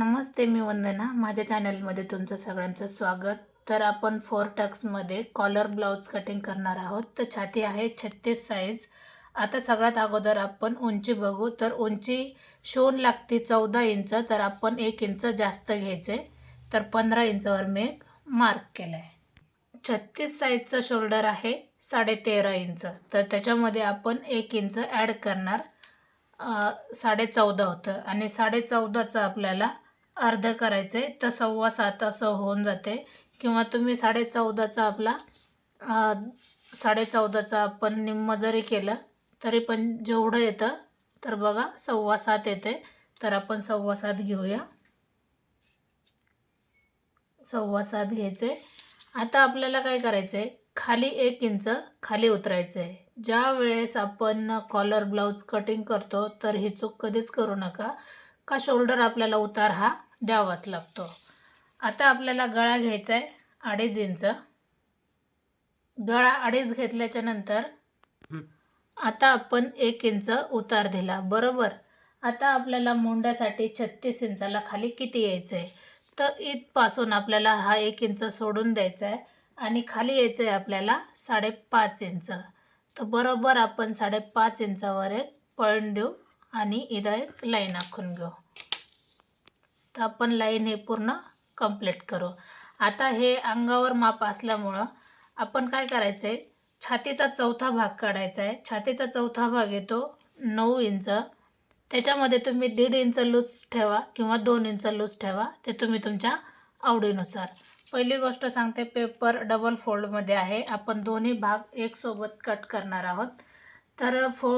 नमस्ते मी वंदना. माझ्या चॅनलमध्ये तुमचं सगळ्यांचं स्वागत. तर आपण फोर टक्समध्ये कॉलर ब्लाऊज कटिंग करणार आहोत. तर छाती आहे छत्तीस साईज आता सगळ्यात अगोदर आपण उंची बघू. तर उंची शोन लागते चौदा इंच. तर आपण एक इंच जास्त घ्यायचे. तर पंधरा इंचावर मी एक मार्क केला आहे छत्तीस साईजचं शोल्डर आहे साडेतेरा इंच. तर त्याच्यामध्ये आपण एक इंच ॲड करणार. साडे चौदा होतं. आणि साडे चौदाचं आपल्याला अर्ध करायचं आहे तर सव्वा सात असं होऊन जाते. किंवा तुम्ही साडे चौदाचा आपला साडे चौदाचा आपण निम्म जरी केलं तरी पण जेवढं येतं तर बघा सव्वा सात येते. तर आपण सव्वा सात घेऊया. सव्वा सात घ्यायचे. आता आपल्याला काय करायचं आहे खाली एक इंच खाली उतरायचं आहे ज्या वेळेस आपण कॉलर ब्लाऊज कटिंग करतो तर ही चूक कधीच करू नका. का शोल्डर आपल्याला उतार हा द्यावाच लागतो. आता आपल्याला गळा घ्यायचा आहे अडीच इंच. गळा अडीच घेतल्याच्या नंतर आता आपण एक इंच उतार दिला. बरोबर? आता आपल्याला मुंड्यासाठी छत्तीस इंचाला खाली किती यायचं आहे तर इथपासून आपल्याला हा एक इंच सोडून द्यायचा आहे आणि खाली यायचं आहे आपल्याला साडेपाच इंच. तर बरोबर आपण साडेपाच इंचावर एक पॉईंट देऊ आणि इथं एक लाईन आखून घेऊ. तर आपण लाईन हे पूर्ण कंप्लीट करू. आता हे अंगावर माप असल्यामुळं आपण काय करायचं आहे छातीचा चौथा भाग काढायचा आहे छातीचा चौथा भाग येतो नऊ इंच. त्याच्यामध्ये तुम्ही दीड इंच लूज ठेवा किंवा दोन इंच लूज ठेवा. ते तुम्ही तुमच्या आवडीनुसार. पहिली गोष्ट सांगते पेपर डबल फोल्डमध्ये आहे. आपण दोन्ही भाग एकसोबत कट करणार आहोत. तर फो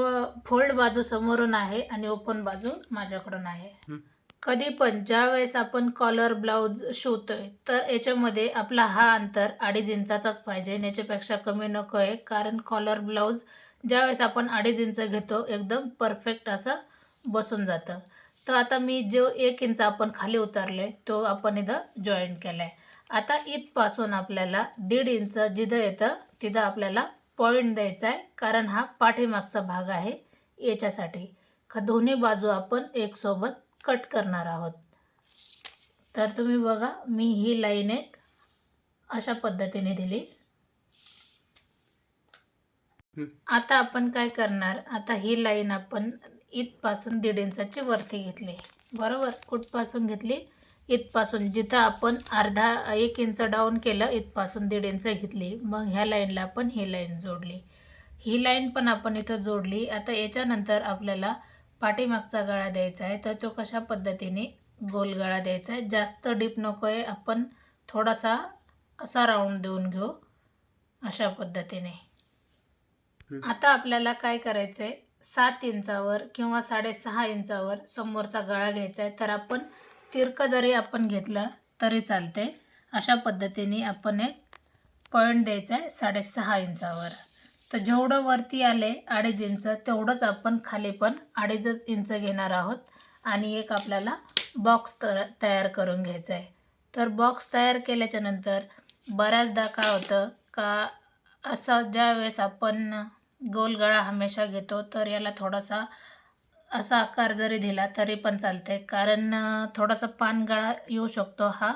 फोल्ड बाजू समोरून आहे आणि ओपन बाजू माझ्याकडून आहे. कधी पण ज्या वेळेस आपण कॉलर ब्लाऊज शिवतोय तर याच्यामध्ये आपला हा अंतर अडीच इंचाचाच पाहिजे. याच्यापेक्षा कमी नको आहे. कारण कॉलर ब्लाऊज ज्यावेळेस आपण अडीच इंच घेतो एकदम परफेक्ट असं बसून जातं. तर आता मी जो एक इंच आपण खाली उतरले तो आपण इथं जॉईन केला आहे आता इथपासून आपल्याला दीड इंच जिथं येतं तिथं आपल्याला पॉईंट द्यायचा आहे कारण हा पाठीमागचा भाग आहे याच्यासाठी. का दोन्ही बाजू आपण एकसोबत कट करणार आहोत. तर तुम्ही बघा मी ही लाईन एक अशा पद्धतीने दिली. आता आपण काय करणार? आता ही लाईन आपण इथपासून दीड इंचाची वरती घेतली. बरोबर? कुठपासून घेतली? इथपासून. जिथं आपण अर्धा एक इंच डाऊन केलं इथपासून दीड इंच घेतली. मग ह्या लाईनला आपण ही लाईन जोडली. ही लाईन पण आपण इथं जोडली. आता याच्यानंतर आपल्याला पाठीमागचा गळा द्यायचा आहे तर तो कशा पद्धतीने गोल गळा द्यायचा आहे? जास्त डीप नको आहे आपण थोडासा असा राऊंड देऊन घेऊ अशा पद्धतीने. आता आपल्याला काय करायचं आहे सात इंचावर किंवा साडेसहा इंचावर समोरचा गळा घ्यायचा आहे तर आपण तिरकं जरी आपण घेतलं तरी चालते अशा पद्धतीने आपण एक पॉईंट द्यायचा आहे साडेसहा इंचावर. तर जेवढं वरती आले अडीच इंच तेवढंच आपण खाली पण अडीचच इंच घेणार आहोत. आणि एक आपल्याला बॉक्स तर तयार करून घ्यायचा आहे. तर बॉक्स तयार केल्याच्यानंतर बऱ्याचदा काय होतं का असं ज्या वेळेस आपण गोलगळा हमेशा घेतो तर याला थोडासा असा आकार जरी दिला तरी पण चालते कारण थोडासा पानगळा येऊ शकतो हा.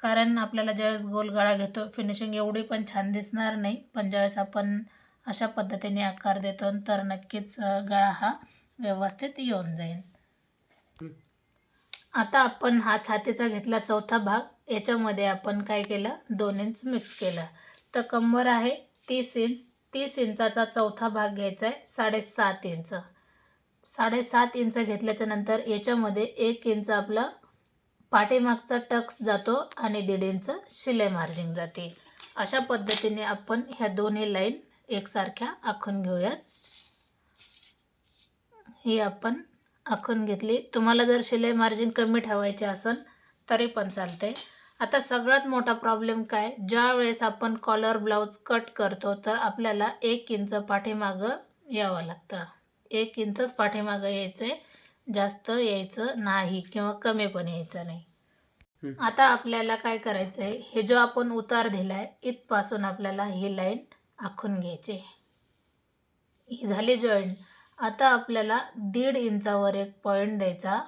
कारण आपल्याला ज्यावेळेस गोलगळा घेतो फिनिशिंग एवढी पण छान दिसणार नाही. पण ज्यावेळेस आपण अशा पद्धतीने आकार देतो तर नक्कीच गळा हा व्यवस्थित येऊन जाईल. आता आपण हा छातीचा घेतला चौथा भाग. याच्यामध्ये आपण काय केलं? दोन इंच मिक्स केलं. तर कंबर आहे तीस इंच तीस इंचाचा चौथा भाग घ्यायचा आहे साडेसात इंच साडेसात इंच घेतल्याच्या नंतर याच्यामध्ये एक इंच आपलं पाठीमागचा टक्स जातो आणि दीड इंच शिलाई मार्जिंग जाते. अशा पद्धतीने आपण ह्या दोन्ही लाईन एकसारख्या आखून घेऊयात. ही आपण आखून घेतली. तुम्हाला जर शिलाई मार्जिन कमी ठेवायचे असेल तरी पण चालते आता सगळ्यात मोठा प्रॉब्लेम काय? ज्या वेळेस आपण कॉलर ब्लाऊज कट करतो तर आपल्याला एक इंच पाठीमागं यावं लागतं. एक इंचच पाठीमागं यायचं आहे जास्त यायचं नाही किंवा कमी पण यायचं नाही. आता आपल्याला काय करायचं आहे हे जो आपण उतार दिला आहे इथपासून आपल्याला ही लाईन आखून घ्यायचे. ही झाली जॉईंट आता आपल्याला दीड इंचावर एक पॉईंट द्यायचा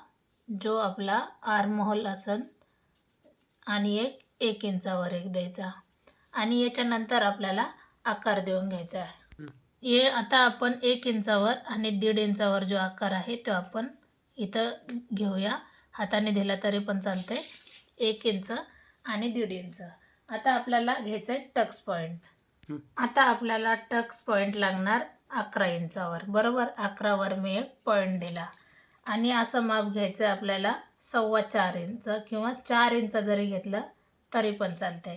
जो आपला आर्महोल असन आणि एक एक इंचावर एक द्यायचा. आणि याच्यानंतर आपल्याला आकार देऊन घ्यायचा आहे. हे आता आपण एक इंचावर आणि दीड इंचावर जो आकार आहे तो आपण इथं घेऊया. हाताने दिला तरी पण चालतंय. एक इंच आणि दीड इंच. आता आपल्याला घ्यायचं आहे टक्स पॉईंट आता आपल्याला टक्स पॉईंट लागणार अकरा इंचावर. बरोबर? अकरावर मी एक पॉईंट दिला. आणि असं माप घ्यायचं आपल्याला सव्वा चार इंच किंवा चार इंच जरी घेतलं तरी पण चालतंय.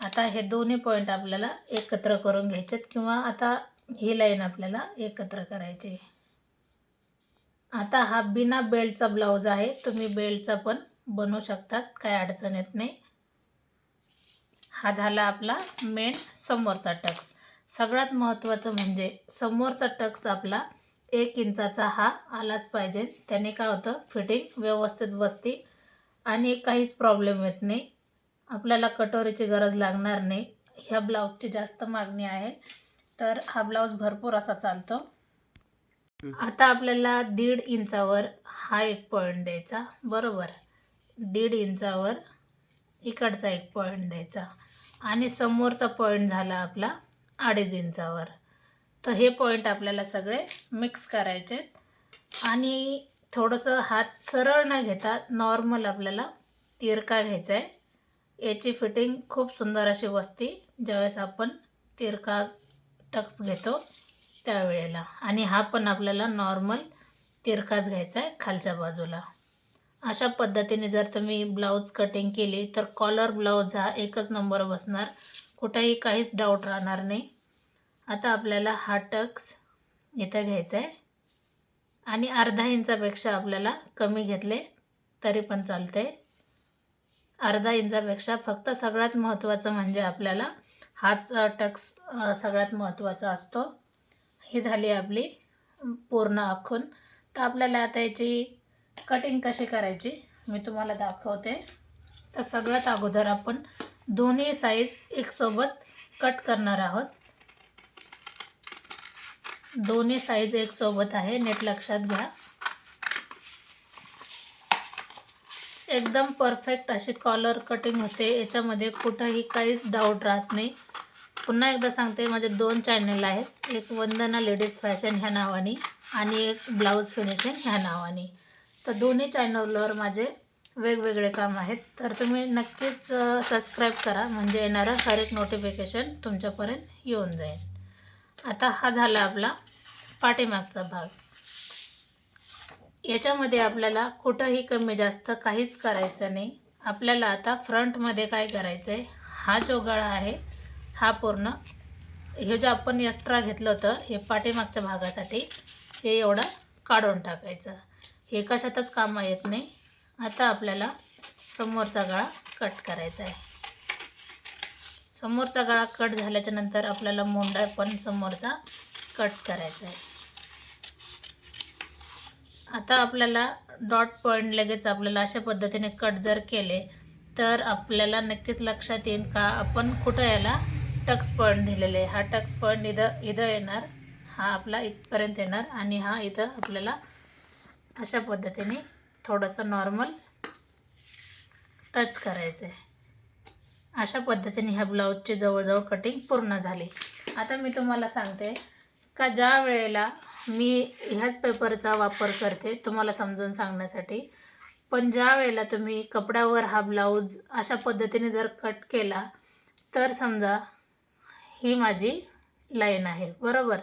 आता हे दोन्ही पॉईंट आपल्याला एकत्र करून घ्यायचेत किंवा आता ही लाईन आपल्याला एकत्र करायची आता हा बिना बेल्टचा ब्लाऊज आहे. तुम्ही बेल्टचा पण बनवू शकतात. काय अडचण येत नाही. हा झाला आपला मेन समोरचा टक्स. सगळ्यात महत्त्वाचं म्हणजे समोरचा टक्स आपला एक इंचाचा हा आलाच पाहिजे. त्याने काय होतं? फिटिंग व्यवस्थित बसते आणि काहीच प्रॉब्लेम येत नाही. आपल्याला कटोरीची गरज लागणार नाही. ह्या ब्लाऊजची जास्त मागणी आहे. तर हा ब्लाऊज भरपूर असा चालतो. आता आपल्याला दीड इंचावर हा एक पॉईंट द्यायचा. बरोबर. दीड इंचावर इकडचा एक पॉईंट द्यायचा. आणि समोरचा पॉईंट झाला आपला अडीच इंचावर तर हे पॉईंट आपल्याला सगळे मिक्स करायचे. आणि थोडंसं हात सरळ न घेता नॉर्मल आपल्याला तिरका घ्यायचा आहे याची फिटिंग खूप सुंदर अशी बसते ज्यावेळेस आपण तिरका टक्स घेतो त्यावेळेला. आणि हा पण आपल्याला नॉर्मल तिरकाच घ्यायचा आहे खालच्या बाजूला. अशा पद्धतीने जर तुम्ही ब्लाऊज कटिंग केली तर कॉलर ब्लाऊज हा एकच नंबर बसणार. कुठेही काहीच डाऊट राहणार नाही. आता आपल्याला हा टक्स इथं घ्यायचा आहे आणि अर्धा इंचापेक्षा आपल्याला कमी घेतले तरी पण चालते अर्धा इंचापेक्षा फक्त सगळ्यात महत्त्वाचं म्हणजे आपल्याला हाच टक्स सगळ्यात महत्त्वाचा असतो. ही झाली आपली पूर्ण आखून. तर आपल्याला आता याची कटिंग कशी करायची मी तुम्हाला दाखवते. तर सगळ्यात अगोदर आपण दोन्ही साईज एकसोबत कट करणार आहोत. दोन्ही साईज एकसोबत आहे नेट लक्षात घ्या. एकदम परफेक्ट अशी कॉलर कटिंग होते. याच्यामध्ये कुठंही काहीच डाऊट राहत नाही. पुन्हा एकदा सांगते माझे दोन चॅनल आहेत. एक वंदना लेडीज फॅशन ह्या नावाने आणि एक ब्लाऊज फिनिशिंग ह्या नावाने. तर दोन्ही चॅनलवर माझे वेगवेगळे काम आहेत. तर तुम्ही नक्कीच सबस्क्राईब करा. म्हणजे येणारं हर एक नोटिफिकेशन तुमच्यापर्यंत येऊन जाईल. आता हा झाला आपला पाठीमागचा भाग. याच्यामध्ये आपल्याला कुठंही कमी जास्त काहीच करायचं नाही. आपल्याला आता फ्रंटमध्ये काय करायचं आहे हा जो गळा आहे हा पूर्ण हे जे आपण एक्स्ट्रा घेतलं होतं हे पाठीमागच्या भागासाठी हे एवढं काढून टाकायचं. हे कशातच कामं येत नाही. आता आपल्याला समोरचा गळा कट करायचा आहे. समोरचा गळा कट झाल्याच्यानंतर आपल्याला मोंडा पण समोरचा कट करायचा आहे. आता आपल्याला डॉट पॉईंट लगेच आपल्याला अशा पद्धतीने कट जर केले तर आपल्याला नक्कीच लक्षात येईल का आपण कुठं याला टक्स पॉईंट दिलेले आहे. हा टक्स पॉईंट इथं इथं येणार हा आपला इथपर्यंत येणार आणि हा इथं आपल्याला अशा पद्धतीने थोडंसं नॉर्मल टच करायचं आहे अशा पद्धतीने ह्या ब्लाऊजची जवळजवळ कटिंग पूर्ण झाली. आता मी तुम्हाला सांगते का ज्या वेळेला मी ह्याच पेपरचा वापर करते तुम्हाला समजून सांगण्यासाठी पण ज्या वेळेला तुम्ही कपड्यावर हा ब्लाऊज अशा पद्धतीने जर कट केला तर समजा ही माझी लाईन आहे. बरोबर?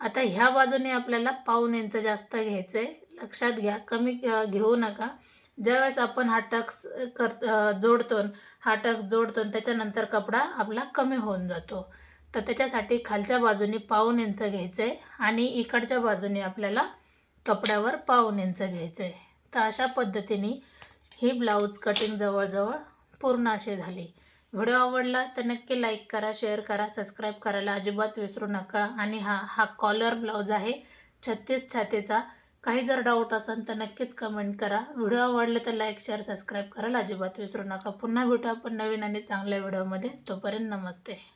आता ह्या बाजूने आपल्याला पाऊन इंच जास्त घ्यायचं आहे लक्षात घ्या. कमी घेऊ नका. ज्यावेळेस आपण हा टक्स कर जोडतो हा टक्स जोडतो त्याच्यानंतर कपडा आपला कमी होऊन जातो. तर त्याच्यासाठी खालच्या बाजूने पाऊन इंच घ्यायचं आहे आणि इकडच्या बाजूने आपल्याला कपड्यावर पाऊन इंच घ्यायचं. आहे तर अशा पद्धतीने ही ब्लाऊज कटिंग जवळजवळ पूर्ण अशी झाली. व्हिडिओ आवडला तर नक्की लाईक करा शेअर करा सबस्क्राईब करायला अजिबात विसरू नका. आणि हा हा कॉलर ब्लाऊज आहे छत्तीस छातीचा. काही जर डाऊट असेल तर नक्कीच कमेंट करा. व्हिडिओ आवडले तर लाईक शेअर सबस्क्राईब करायला अजिबात विसरू नका. पुन्हा भेटू आपण नवीन आणि चांगल्या व्हिडिओमध्ये तोपर्यंत नमस्ते.